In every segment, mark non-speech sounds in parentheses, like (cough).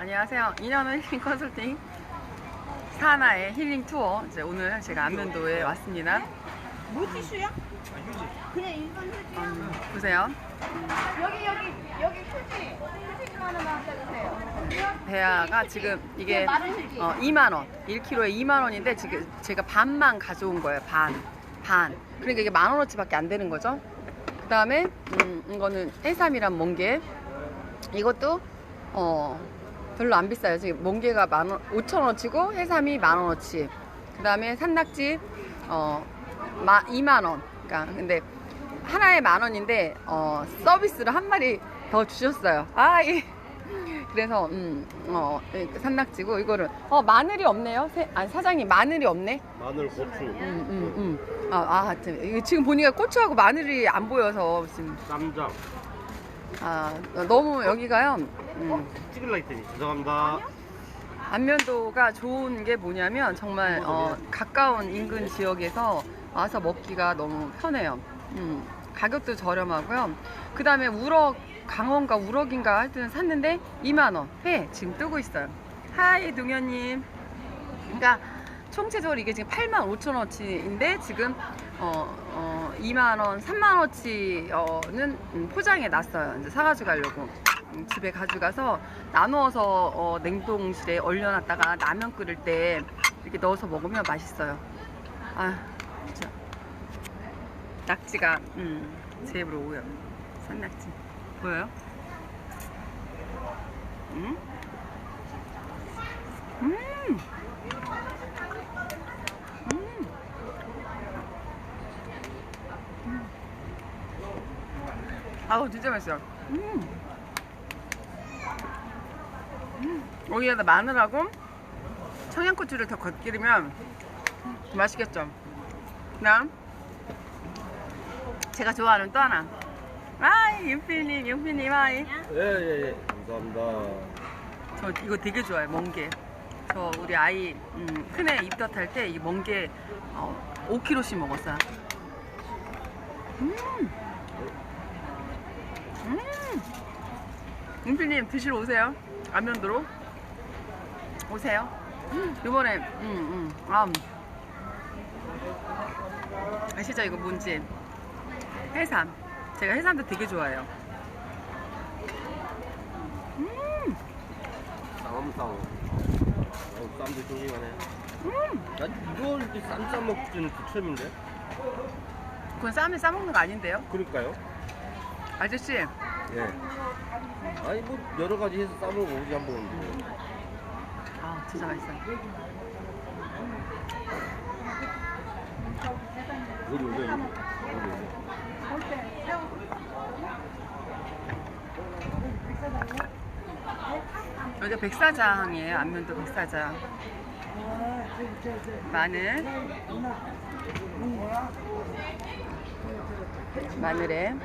안녕하세요. 인현은 힐링 컨설팅 사나의 힐링 투어. 이제 오늘 제가 안면도에 왔습니다. 물티슈야? 그냥 일반 휴지야? 음, 보세요. 여기 여기 여기 휴지 휴지 좀 하나만 짜주세요 대야가 지금 이게 마른 휴지. 어, 2만 원, 1kg에 2만 원인데 지금 제가 반만 가져온 거예요. 반, 반. 그러니까 이게 만 원어치밖에 안 되는 거죠. 그다음에 음, 이거는 해삼이란 멍게. 이것도 어 별로 안 비싸요. 지금 멍게가 만 원, 5천 원치고 해삼이 만 원어치. 그 다음에 산낙지 어 마, 2만 원. 그러니까 근데 하나에 만 원인데 어 서비스로 한 마리 더 주셨어요. 아 이. 그래서 음, 어, 산낙지고 이거를 어 마늘이 없네요. 세, 아니 사장님 마늘이 없네. 마늘, 고추. 음, 음, 음. 아, 아, 지금 보니까 고추하고 마늘이 안 보여서 지금 쌈장. 아 너무 여기가요. 음, 찍을라 했더니 죄송합니다. 안면도가 좋은 게 뭐냐면 정말 어, 가까운 인근 지역에서 와서 먹기가 너무 편해요. 음, 가격도 저렴하고요. 그 다음에 우럭 강원가 우럭인가 하여튼 샀는데 2만 원. 회 지금 뜨고 있어요. 하이 동현님. 그러니까 총체적으로 이게 지금 8만 5천 원치인데 지금 어, 어 2만 원, 3만 원치는 음, 포장해 놨어요. 이제 사가지고 가려고 음, 집에 가져가서 나누어서 어, 냉동실에 얼려놨다가 라면 끓일 때 이렇게 넣어서 먹으면 맛있어요. 아, 진짜 낙지가 음, 제 입으로 오요. 산낙지 보여요? 음? 음! 아우 진짜 맛있어요. 음. 음. 여기에다 마늘하고 청양고추를 더 겉기르면 맛있겠죠. 그다음 제가 좋아하는 또 하나. 아이 윤피님, 윤피님 아이. 예, 예, 예. 감사합니다. 저 이거 되게 좋아해요 멍게. 저 우리 아이 음, 큰애 입덧할 때 이 멍게 어, 5kg씩 먹었어요. 음. 음. 윤필님 드시러 오세요. 안면도로 오세요. 음, 이번에 음, 음, 아, 음. 아시죠 이거 뭔지 해삼. 제가 해삼도 되게 좋아해요. 음. 어, 쌈도 조심하네. 음. 난 이걸 이렇게 쌈싸 먹지는 또 처음인데? 그건 쌈에 싸먹는 거 아닌데요? 그러니까요. 아저씨 예. 아니, 뭐, 여러 가지 해서 싸먹어 우리 한 번. 아 진짜 맛있어요 여기, 여기, 여기. 여기. 백사장이에요 안면도 백사장 마늘 마늘에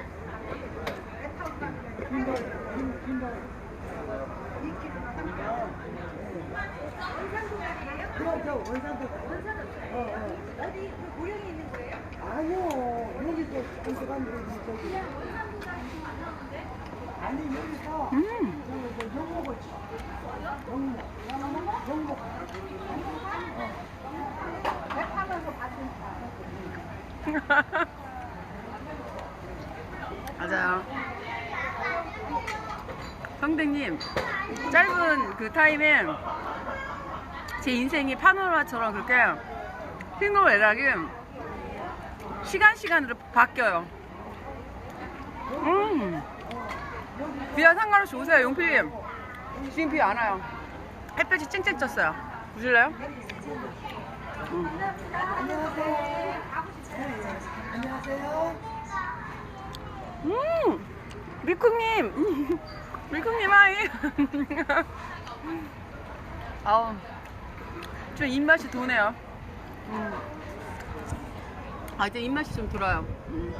어디 그 고령이 있는 거예요? 아니요, 여기서 공사관들이 저기. 아니, 여기서 음. 저, 저, 영목을 쳐. 영목. 영목. 백화점에서 받은 맞아요 (laughs) 성대님 짧은 그 타임에 제 인생이 파노라마처럼 그렇게 희노애락이 시간 시간으로 바뀌어요. 음. 비와 상관없이 오세요 용필님. 지금 비 안 와요. 햇볕이 쨍쨍 쪘어요. 보실래요? 음. 안녕하세요. 음, 밀크님, 음, 밀크님 아이. 아우, 좀 입맛이 도네요. 음. 아, 이제 입맛이 좀 돌아요. 음.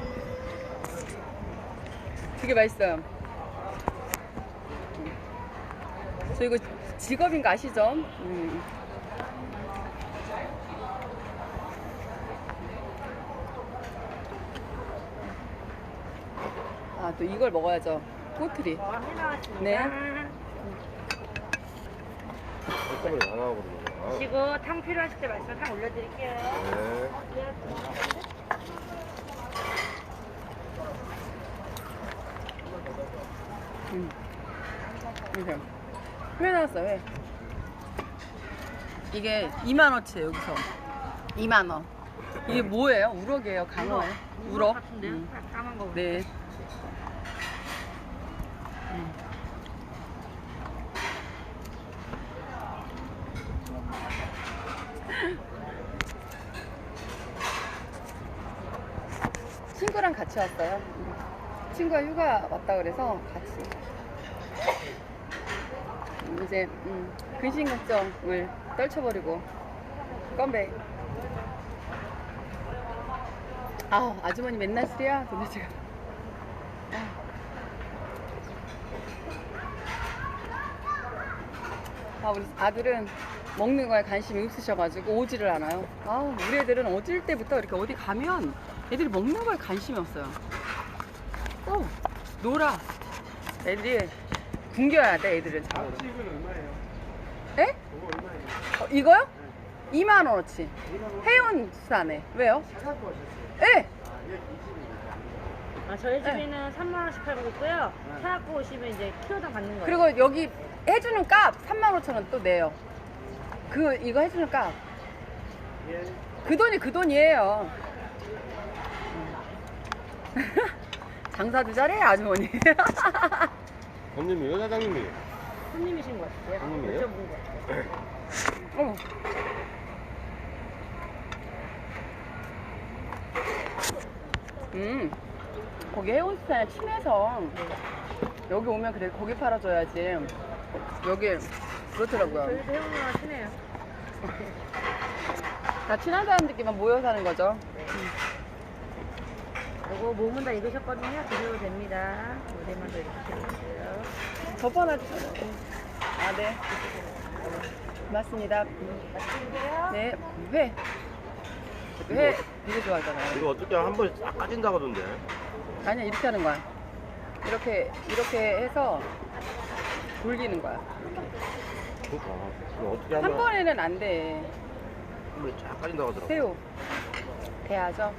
되게 맛있어요. 음. 저 이거 직업인 거 아시죠? 음. 아, 또 이걸 먹어야죠. 꼬투리. 네. 나와버리는 거야. 드시고 탕 필요하실 때 말씀 탕 올려드릴게요. 네. 음. 이렇게. 회 나왔어요, 회. 이게 2만원치예요, 여기서. 2만원. 이게 뭐예요? 우럭이에요, 강어예요? 우럭? 같은데요? 음. 까만 거. 네. 음. 친구랑 같이 왔어요. 친구가 휴가 왔다 그래서 같이. 음, 이제 음, 근심 걱정을 떨쳐버리고 건배. 아 아주머니 맨날 술이야 도대체가. 아 우리 아들은 먹는 거에 관심이 없으셔가지고 오지를 않아요. 아 우리 애들은 어릴 때부터 이렇게 어디 가면 애들이 먹는 거에 관심이 없어요. 어 놀아. 애들이 굶겨야 돼 애들은. 에? 어, 이거요? 2만 원어치. 해운 수산에 왜요? 예. 아, 저희 집에는 3만 원씩 팔고 있고요. 사갖고 오시면 이제 키로당 받는 거예요. 그리고 여기 해주는 값 3만 5천 원또 내요. 그 이거 해주는 값. 그 돈이 그 돈이에요. (laughs) 장사도 잘해 아주머니. (laughs) 손님이에요, 사장님이? 손님이신 것 같아요. 손님이에요? 여쭤본 것 같아요. (laughs) 어머. 음, 거기 해운수산에 친해서 여기 오면 그래 거기 팔아줘야지. 여기 그렇더라고요. 저희도 해운이랑 친해요. 다 친한 사람들끼리만 모여 사는 거죠. 요거 몸은 다 익으셨거든요. 드셔도 됩니다. 요대만 더 익히셔주세요. 덮어놔주세요. 아, 네. 고맙습니다. 네, 회. 회 되게 좋아하잖아요. 이거 어떻게 한 번에 싹 까진다 하던데. 아니야, 이렇게 하는 거야. 이렇게, 이렇게 해서 돌리는 거야. 그러니까. 이거 어떻게 한 하면 번에는 안 돼. 한 번에 쫙 까진다고 하더라고. 새우. 돼야죠.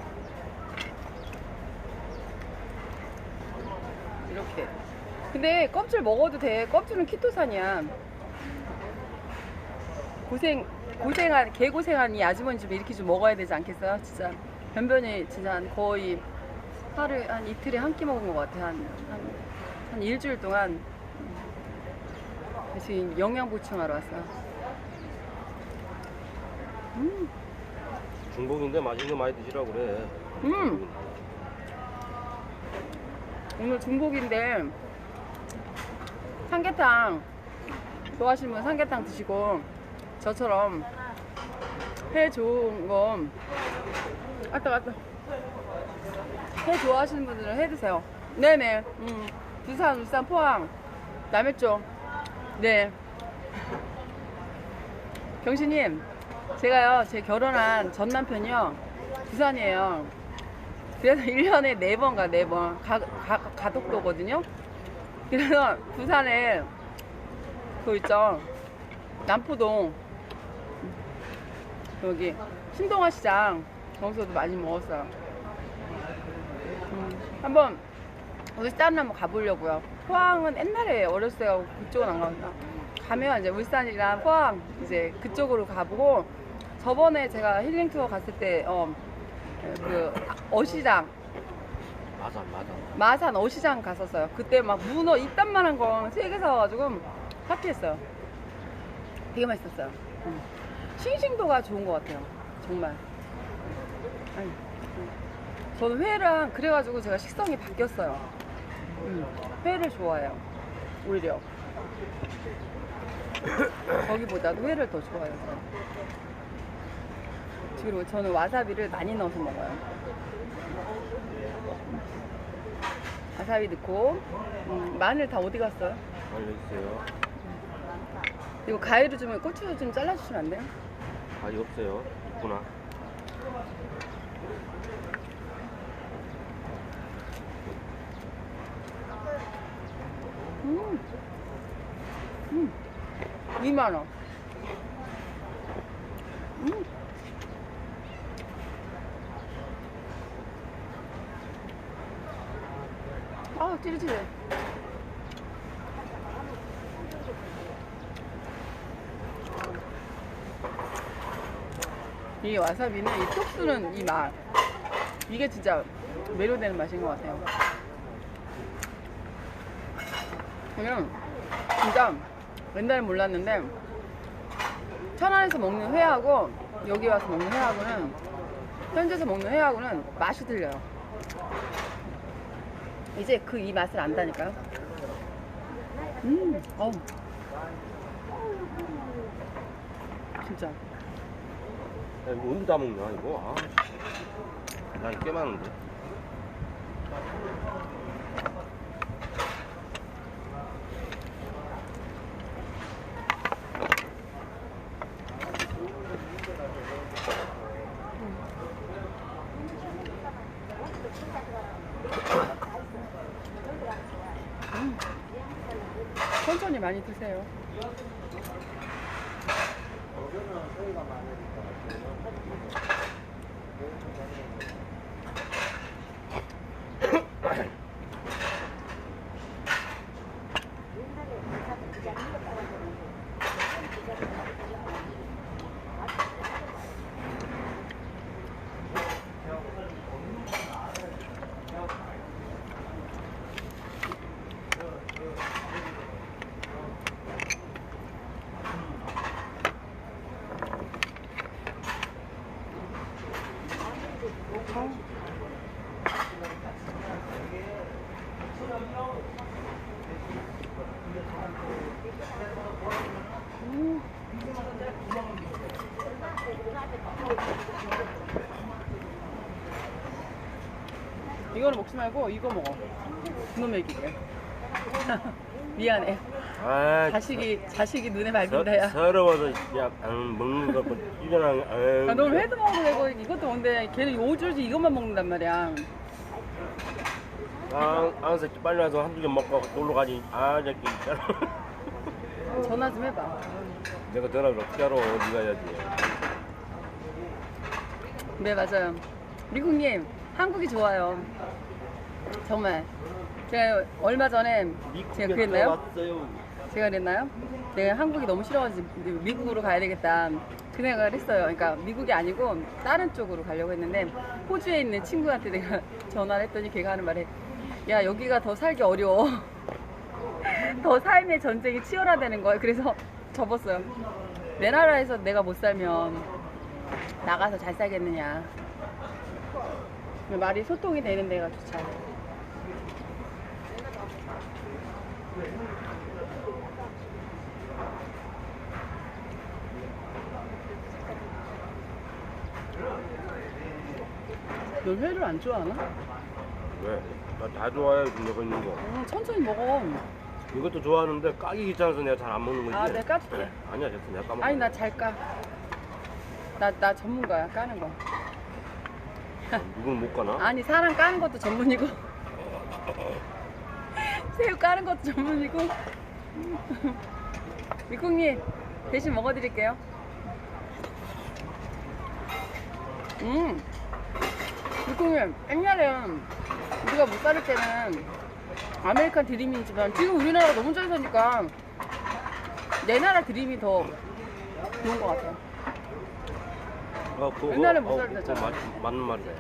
이렇게. 근데 껍질 먹어도 돼. 껍질은 키토산이야. 고생, 고생한, 개고생한 이 아주머니 집에 이렇게 좀 먹어야 되지 않겠어요? 진짜. 변변이 진짜 한 거의 하루에, 한 이틀에 한 끼 먹은 것 같아. 한, 한, 한 일주일 동안. 지금 영양 보충하러 왔어요. 음. 중복인데 맛있는 거 많이 드시라고 그래. 음. 오늘 중복인데 삼계탕 좋아하시는 분 삼계탕 드시고 저처럼 회 좋은 거 왔다 왔다 회 좋아하시는 분들은 해 드세요 네네 음. 부산 울산 포항 남했죠 네 경신님 제가요 제 결혼한 전 남편이요 부산이에요 그래서 1년에 4번 가, 4번. 가, 가, 가덕도거든요. 그래서 부산에 그 있죠. 남포동. 여기 신동아 시장. 거기서도 많이 먹었어요. 음, 한번 울산 한번 가보려고요. 포항은 옛날에 어렸을 때 그쪽은 안 가봤나. 가면 이제 울산이랑 포항 이제 그쪽으로 가보고 저번에 제가 힐링 투어 갔을 때 어, 그 어시장 맞아, 맞아. 마산 어시장 갔었어요. 그때 막 문어 이딴만한 거 세 개 사가지고 파티했어요. 되게 맛있었어요. 음. 싱싱도가 좋은 것 같아요. 정말. 아니, 음. 저는 회랑 그래가지고 제가 식성이 바뀌었어요. 음, 회를 좋아해요. 오히려. 거기보다도 회를 더 좋아해요. 그리고 저는 와사비를 많이 넣어서 먹어요. 와사비 넣고 음, 마늘 다 어디 갔어요? 알려주세요. 이거 가위로 좀 고추 좀 잘라주시면 안 돼요? 아직 없어요. 있구나. 음. 음. 2만 원. 음. 아, 찌릿찌릿. 이 와사비는 이톡 쓰는 이 맛. 이게 진짜 매료되는 맛인 것 같아요. 그냥 진짜 옛날에 몰랐는데 천안에서 먹는 회하고 여기 와서 먹는 회하고는 현지에서 먹는 회하고는 맛이 틀려요. 이제 그 이 맛을 안다니까요. 음, 어우. 진짜. 야, 이거 언제 다 먹냐 이거? 아, 난꽤 많은데. 말고 이거 먹어. 그놈 먹이게. (laughs) 미안해. 아, 자식이 자식이 눈에 서, 밟힌다야. 서러워서 야, 안 먹는 거 뭐, 뛰어나는 거. 아, 넌 회도 먹어도 되고 이것도 먹는데 걔는 오줄지 이것만 먹는단 말이야. 아, 아, 새끼 빨리 와서 한두 개 먹고 놀러 가지. 아, 새끼 있잖아. 전화 좀 해봐. 내가 전화를 어떻게 알아? 네가 해야지. 네 맞아요. 미국님 한국이 좋아요. 정말 제가 얼마 전에 제가 그랬나요? 제가 그랬나요? 내가 한국이 너무 싫어가지고 미국으로 가야 되겠다 그 생각을 했어요. 그러니까 미국이 아니고 다른 쪽으로 가려고 했는데 호주에 있는 친구한테 내가 (laughs) 전화를 했더니 걔가 하는 말에 야 여기가 더 살기 어려워. (laughs) 더 삶의 전쟁이 치열하다는 거예요. 그래서 접었어요. 내 나라에서 내가 못 살면 나가서 잘 살겠느냐. 말이 소통이 되는 데가 좋잖 아. 넌 회를 안 좋아하나? 왜? 나 다 좋아해. 내가 있는 거. 음, 천천히 먹어. 이것도 좋아하는데 까기 귀찮아서 내가 잘 안 먹는 거지. 아, 내가 까줄게. 아니야, 됐어. 내가 까먹어. 아니 나 잘 까. 나, 나 전문가야 까는 거. 누구는 못 가나? 아니 사람 까는 것도 전문이고 (laughs) 새우 까는 것도 전문이고 (laughs) 미국님 대신 먹어드릴게요. 음, 미국님 옛날에 우리가 못 살을 때는 아메리칸 드림이지만 지금 우리나라가 너무 잘 사니까 내 나라 드림이 더 좋은 것 같아요. 어, 그거, 옛날에 못 어, 그거 했잖아. 맞, 맞는 말이다.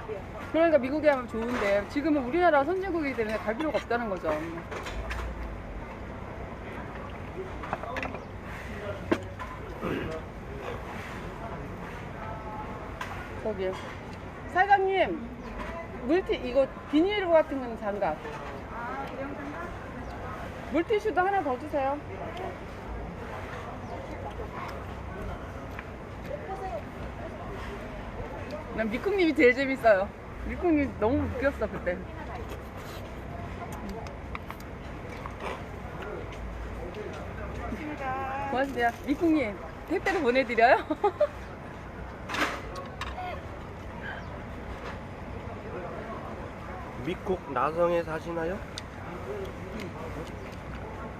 그러니까 미국에 하면 좋은데 지금은 우리나라 선진국이기 때문에 갈 필요가 없다는 거죠. 저기 사장님 물티 이거 비닐 같은 건 장갑. 물티슈도 하나 더 주세요. 난 미국님이 제일 재밌어요. 미국님 너무 웃겼어 그때. 고맙습니다. 미국님 택배로 보내드려요? (laughs) 미국 나성에 사시나요?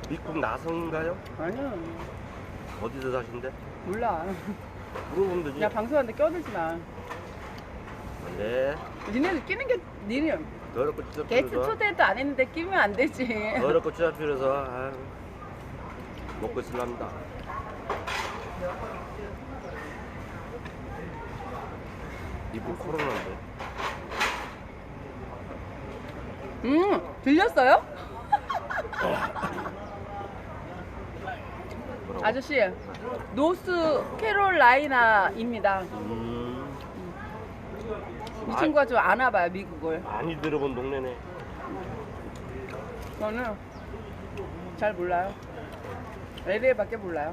미국 나성인가요? 아니요 어디서 사신대? 몰라. 물어보면 되지. 야 방송하는데 껴들지 마. 네. 니네들 끼는 게 니네 더럽고 게스트 찢어필어서. 초대도 안 했는데 끼면 안 되지. 더럽고. 아유. 먹고 있을랍니다. 이분 코로나인데. 음 들렸어요? 아저씨 노스 캐롤라이나입니다. 음. 이 아. 친구가 좀 아나 봐요 미국을. 많이 들어본 동네네. 저는 잘 몰라요. LA밖에 몰라요.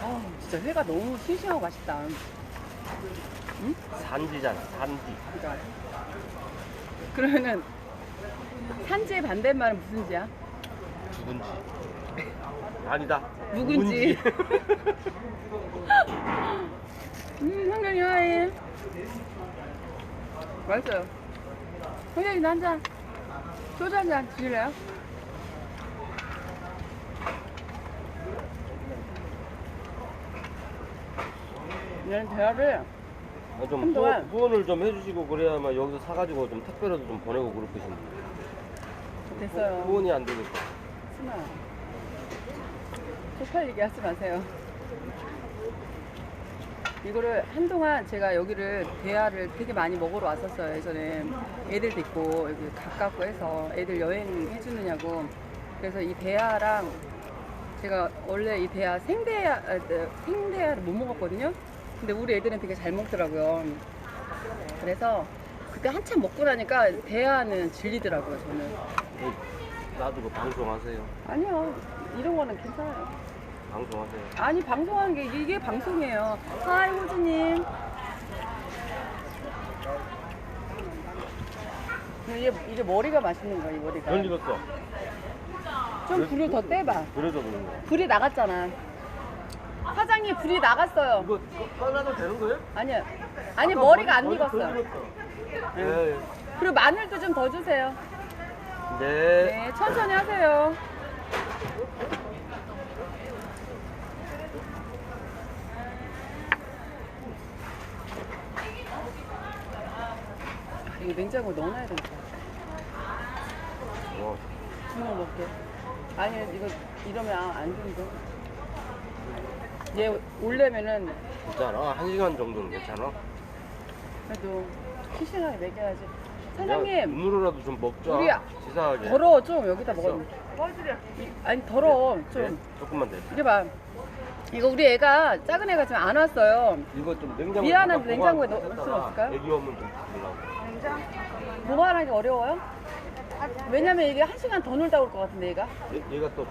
아 진짜 회가 너무 싱싱하고 맛있다. 산지잖아, 산지. 그러니까. 그러면은 산지의 반대말은 무슨 지야? 누군지. 아니다. 묵은지. (laughs) 음, 형경이 하이. 맛있어요. 형경이도 한 잔. 소주 한 잔 드실래요? 얘는 대화를 아, 좀 한동안- 후, 후원을 좀 해주시고 그래야만 여기서 사가지고 좀 택배라도 좀 보내고 그럴 것인데. 됐어요. 후원이 안 되니까. 스마. 쪽팔 얘기하지 마세요. 이거를 한동안 제가 여기를 대하를 되게 많이 먹으러 왔었어요. 예전에 애들도 있고 여기 가깝고 해서 애들 여행 해주느냐고. 그래서 이 대하랑 제가 원래 이 대하 생대하 아, 네, 생대하를 못 먹었거든요. 근데 우리 애들은 되게 잘 먹더라고요. 그래서 그때 한참 먹고 나니까 대하는 질리더라고요. 저는. 놔두고 방송하세요. 아니요. 이런 거는 괜찮아요. 방송하세요. 아니 방송하는 게 이게 방송이에요. 하이 호주님. 이게 이게 머리가 맛있는 거야 이 머리가. 넌 익었어. 좀 불을 더 떼봐. 그래서 그런 거야. 불이 나갔잖아. 사장님 불이 나갔어요. 이거 떠나도 되는 거예요? 아니요. 아니 머리가 안 머리 익었어. 덜 익었어. 네. 그리고 마늘도 좀 더 주세요. 네. 네, 천천히 하세요. 아, 이거 냉장고에 넣어놔야 되겠다. 어, 주먹 먹게. 아니, 이거 이러면 안- 안 된대. 얘 올려면은 괜찮아. 한 시간 정도는 괜찮아. 그래도 시시하게 먹여야지. 사장님, 눈으로라도 좀 먹자. 우리 치사하게. 더러워 좀 여기다 먹어. 아니 더러워 좀. 네? 조금만 돼. 이게 봐. 이거 우리 애가 작은 애가 지금 안 왔어요. 이거 좀 냉장고에 미안한데 냉장고에 넣을 수는 없을까요? 애기 오면 좀 주려고. 냉장? 보관하기 어려워요? 왜냐면 이게 한 시간 더 놀다 올 것 같은데 얘가. 얘, 얘가 또이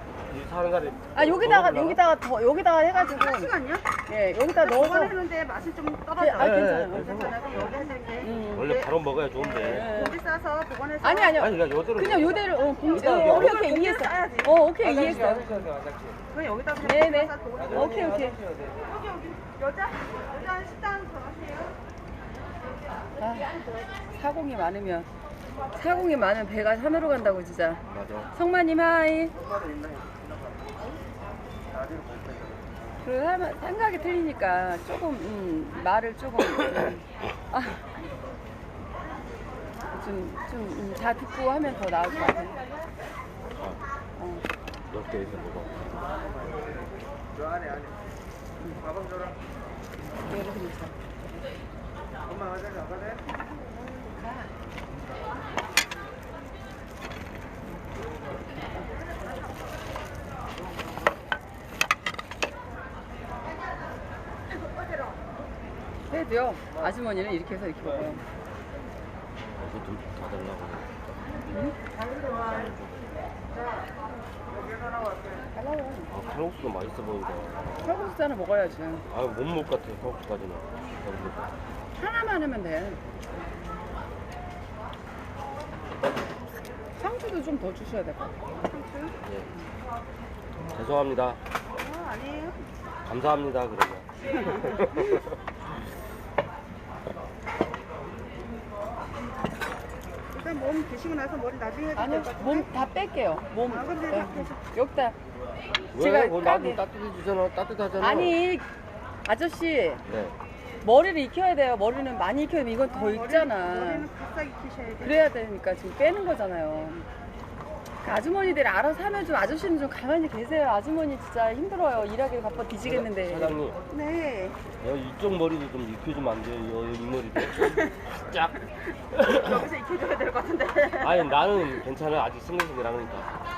사는 날에 아 여기다가? 여기다가 더 여기다가 해가지고 한 시간이요? 예 여기다 넣어서. 보관했는데 맛이 좀 예, 떨어져. 아 네, 괜찮아요. 네, 괜찮아. 그럼 여기 해줄게. 음. 원래 바로 먹어야 좋은데. 예. 고기 싸서 보관해서. 아니 아니요. 아니 그냥 요대로 그냥 요대로 어, 봉지. 일단 어, 오케이 오케이 이해했어. 싸야지. 어 오케이 이해했어. 그럼 여기다 그냥 네네. 싸서 보관해서. 오케이 오케이. 여기 여기 여자 여자 식당 들어가세요. 아, 사공이 많으면 사공이 많은 배가 산으로 간다고 진짜. 맞아. 성마님 하이. 그 할- 생각이 틀리니까 조금 음, 말을 조금 (coughs) 음, 아, 좀좀다 듣고 하면 더 나을 것 같아. 어. 몇개 있어 먹어. 얘를 좀 있어. 해도요. 아주머니는 이렇게 해서 이렇게 먹어요. 이거 좀다 달라고. 달라요. 아 칼국수도 맛있어 보인다. 칼국수 하나 먹어야지. 아 못먹 같아 칼국수까지는. 하나만 하면 돼. 상추도 좀 더 주셔야 될 것 같아. 예. 죄송합니다. 어 아니에요. 감사합니다 그러면. (laughs) 일단 몸 드시고 나서 머리 나중에 해도 아니요, 될것 몸 다 뺄게요. 몸. 아, 그럼 네. 계속- 여기다. 왜? 제가 그거 까게. 나도 따뜻해지잖아. 따뜻하잖아. 아니, 아저씨. 네. 머리를 익혀야 돼요. 머리는 많이 익혀야 돼. 이건 더 머리- 익잖아. 머리는 바싹 익히셔야 돼. 그래야 되니까 지금 빼는 거잖아요. 그 아주머니들이 알아서 하면 좀 아저씨는 좀 가만히 계세요. 아주머니 진짜 힘들어요. 일하기 바빠 뒤지겠는데. 사장님, 네. 여기 이쪽 머리도 좀 익혀주면 안 돼요? 여- 이 머리도. (laughs) 쫙. 여기서 익혀줘야 될 것 같은데. 아니 나는 괜찮아. 아직 싱글싱글하니까.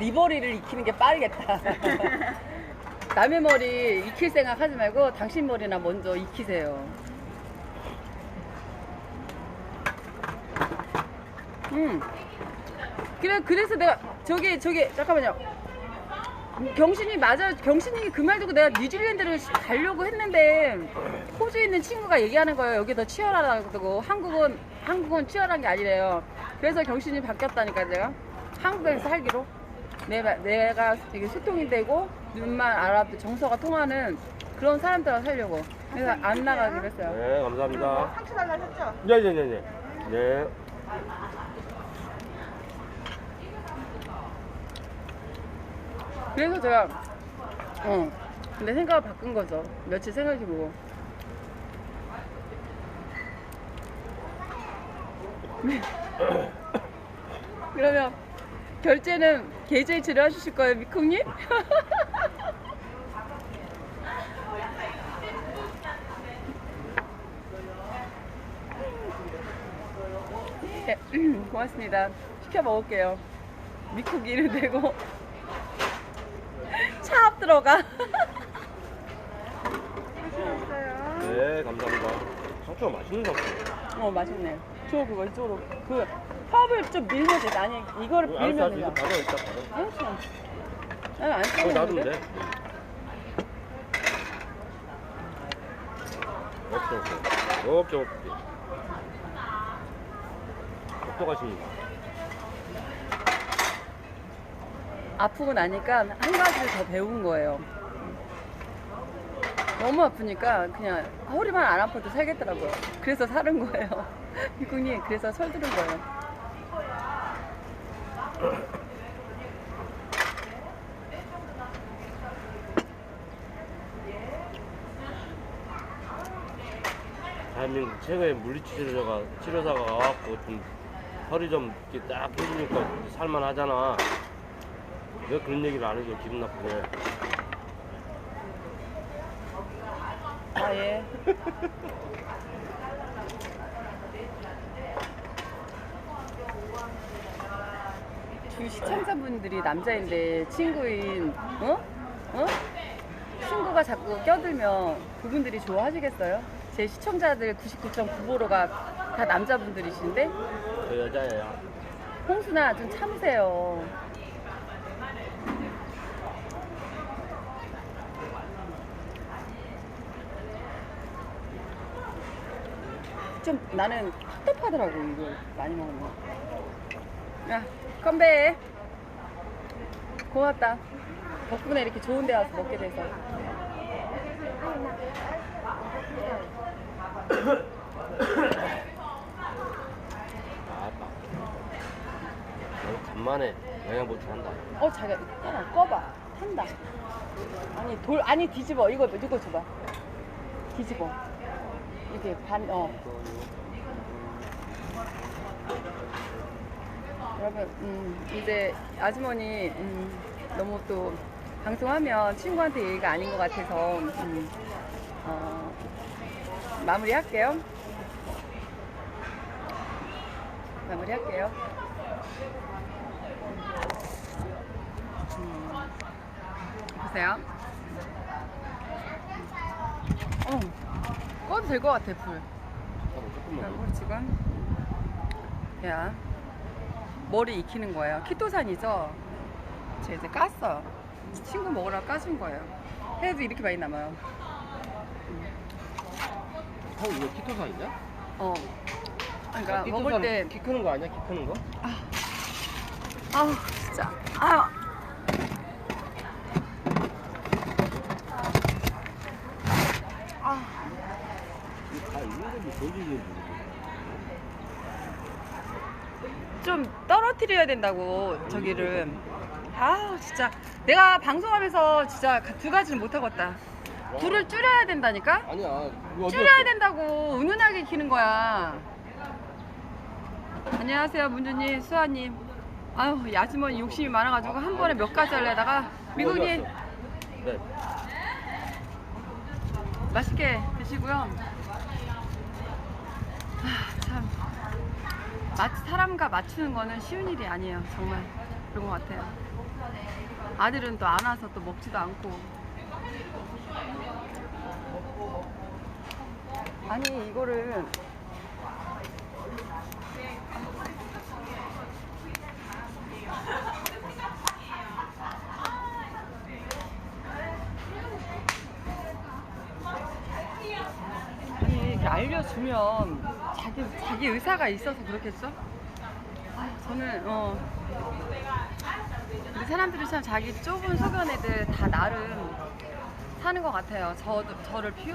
네 머리를 익히는 게 빠르겠다. (laughs) 남의 머리 익힐 생각 하지 말고 당신 머리나 먼저 익히세요. 음. 그래, 그래서 내가, 저기, 저기, 잠깐만요. 경신이 맞아. 경신이 그 말 듣고 내가 뉴질랜드를 가려고 했는데 호주에 있는 친구가 얘기하는 거예요. 여기 더 치열하다고. 한국은 한국은 치열한 게 아니래요. 그래서 경신이 바뀌었다니까 내가 한국에서 살기로. 내가 내가 되게 소통이 되고 눈만 알아도 정서가 통하는 그런 사람들과 살려고. 그래서 안 나가기로 했어요. 네, 감사합니다. 상추 달라셨죠? 네 네 네 네. 네. 그래서 제가 어 근데 생각을 바꾼 거죠. 며칠 생각해보고. (laughs) 그러면 결제는 계좌이체를 해주실 거예요, 미콩님? 네, (laughs) 고맙습니다. 시켜 먹을게요. 미국이를 대고 차앞 들어가. 네, 감사합니다. 상추가 맛있는 상추. 어 맛있네. 저 그거 이쪽으로 그 컵을 좀 밀면 돼. 아니 이거를 알았어, 밀면. 이거 돼. 받아, 이따 받아. 알았어. 난안 그거 놔두면 쓰는데. 돼. 오케이, 오케이. 오케이, 오케이. 똑똑하십니다. 아프고 나니까 한 가지를 더 배운 거예요. 너무 아프니까 그냥 허리만 안 아파도 살겠더라고요. 그래서 사는 거예요. (laughs) 미국님 그래서 철 들은 거예요. 대한민국 최고의 물리치료사가 치료사가 와갖고 좀 허리 좀 이렇게 딱 해주니까 살만하잖아. 왜 그런 얘기를 안 해줘 기분 나쁘게. 아 예. 두 시청자분들이 남자인데 친구인 어? 어? 친구가 자꾸 껴들면 그분들이 좋아하시겠어요? 제 시청자들 99.9%가 다 남자분들이신데 저 여자예요. 홍순아 좀 참으세요. 좀 나는 텁텁하더라고 이거 많이 먹으면. 야 건배. 고맙다. 덕분에 이렇게 좋은 데 와서 먹게 돼서. 아빠. (coughs) 너무 간만에 영양 보충 한다. 어 자기야 꺼봐 꺼봐 한다 아니 돌 아니 뒤집어 이거 이거 줘봐 뒤집어 이렇게 반어. 여러분 음, 이제 아주머니 음, 너무 또 방송하면 친구한테 얘기가 아닌 것 같아서 음, 어, 마무리할게요. 마무리할게요. 보세요. 어, 꺼도 될 것 같아, 불. 잠깐만 조금만. 그리고 지금, 야, 머리 익히는 거예요. 키토산이죠? 제가 이제 깠어요. 친구 먹으라고 까준 거예요. 해도 이렇게 많이 남아요. 형 이거 키토산이냐? 어. 그러니까 먹을 때, 키 크는 거 아니야? 키 크는 거? 아우, 진짜. 아유. 다 있는 건지 보여주는 건지. 좀 떨어뜨려야 된다고 저기를. 아 진짜. 내가 방송하면서 진짜 두 가지는 못 하겠다. 불을 줄여야 된다니까? 아니야. 이거 줄여야 된다고. 은은하게 키는 거야. 안녕하세요 문주님 수아님. 아유 이 아주머니 욕심이 많아가지고 한 번에 몇 가지 하려다가 미국님. 네. 맛있게 드시고요. 아, 참 맞, 사람과 맞추는 거는 쉬운 일이 아니에요. 정말 그런 것 같아요. 아들은 또 안 와서 또 먹지도 않고. 아니 이거를 아니 이렇게 알려주면 자기 의사가 있어서 그렇겠죠? 아, 저는 어 우리 사람들이 참 자기 좁은 소견에들 다 나름 사는 것 같아요. 저도 저를 피,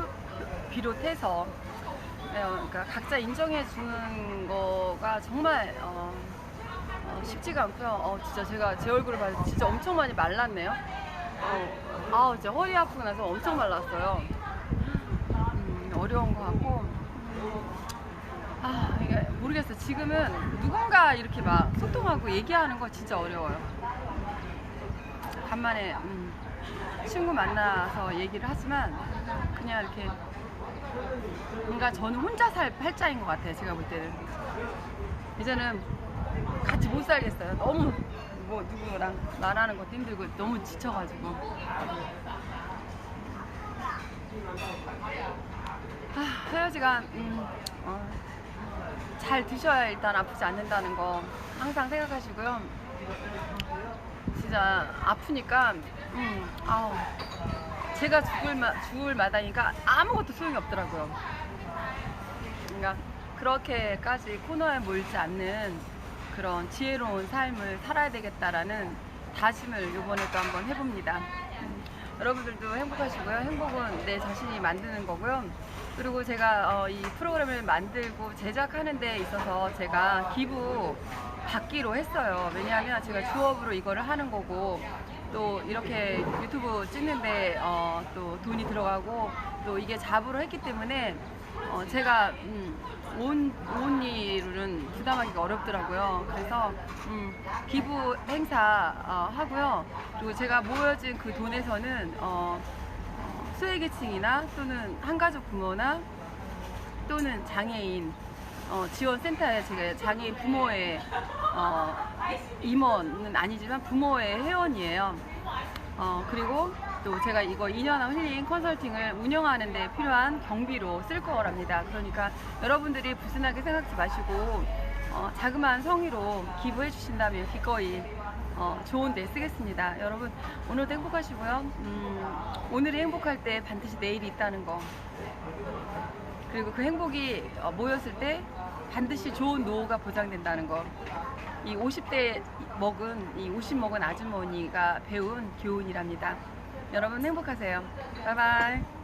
비롯해서 네, 어, 그러니까 각자 인정해 주는 거가 정말 어, 어, 쉽지가 않고요. 어, 진짜 제가 제 얼굴을 봐서 진짜 엄청 많이 말랐네요. 어, 아우 진짜 허리 아프고 나서 엄청 말랐어요. 음, 어려운 것 같고 아 이게 모르겠어요. 지금은 누군가 이렇게 막 소통하고 얘기하는 거 진짜 어려워요. 간만에 음, 친구 만나서 얘기를 하지만 그냥 이렇게 뭔가 저는 혼자 살 팔자인 것 같아요. 제가 볼 때는 이제는 같이 못 살겠어요. 너무 뭐 누구랑 말하는 것도 힘들고 너무 지쳐가지고 아, 헤어지가 음, 어, 잘 드셔야 일단 아프지 않는다는 거 항상 생각하시고요. 진짜 아프니까 음, 아우 제가 죽을 마, 죽을 마다니까 아무것도 소용이 없더라고요. 그러니까 그렇게까지 코너에 몰지 않는 그런 지혜로운 삶을 살아야 되겠다라는 다짐을 이번에 또 한번 해봅니다. 음, 여러분들도 행복하시고요. 행복은 내 자신이 만드는 거고요. 그리고 제가 어, 이 프로그램을 만들고 제작하는 데 있어서 제가 기부 받기로 했어요. 왜냐하면 제가 주업으로 이거를 하는 거고 또 이렇게 유튜브 찍는데 어, 또 돈이 들어가고 또 이게 잡으로 했기 때문에 어, 제가 음, 온, 온 일은 부담하기가 어렵더라고요. 그래서 음, 기부 행사 어, 하고요. 그리고 제가 모여진 그 돈에서는 어, 소외계층이나 또는 한가족 부모나 또는 장애인 어, 지원센터에 제가 장애인 부모의 어, 임원은 아니지만 부모의 회원이에요. 어, 그리고 또 제가 이거 2년한 힐링 컨설팅을 운영하는 데 필요한 경비로 쓸 거랍니다. 그러니까 여러분들이 불순하게 생각지 마시고 어, 자그마한 성의로 기부해 주신다면 기꺼이 어, 좋은 데 쓰겠습니다. 여러분 오늘도 행복하시고요. 음, 오늘이 행복할 때 반드시 내일이 있다는 거. 그리고 그 행복이 어, 모였을 때 반드시 좋은 노후가 보장된다는 거. 이 50대 먹은 이 50 먹은 아주머니가 배운 교훈이랍니다. 여러분 행복하세요. 바이바이.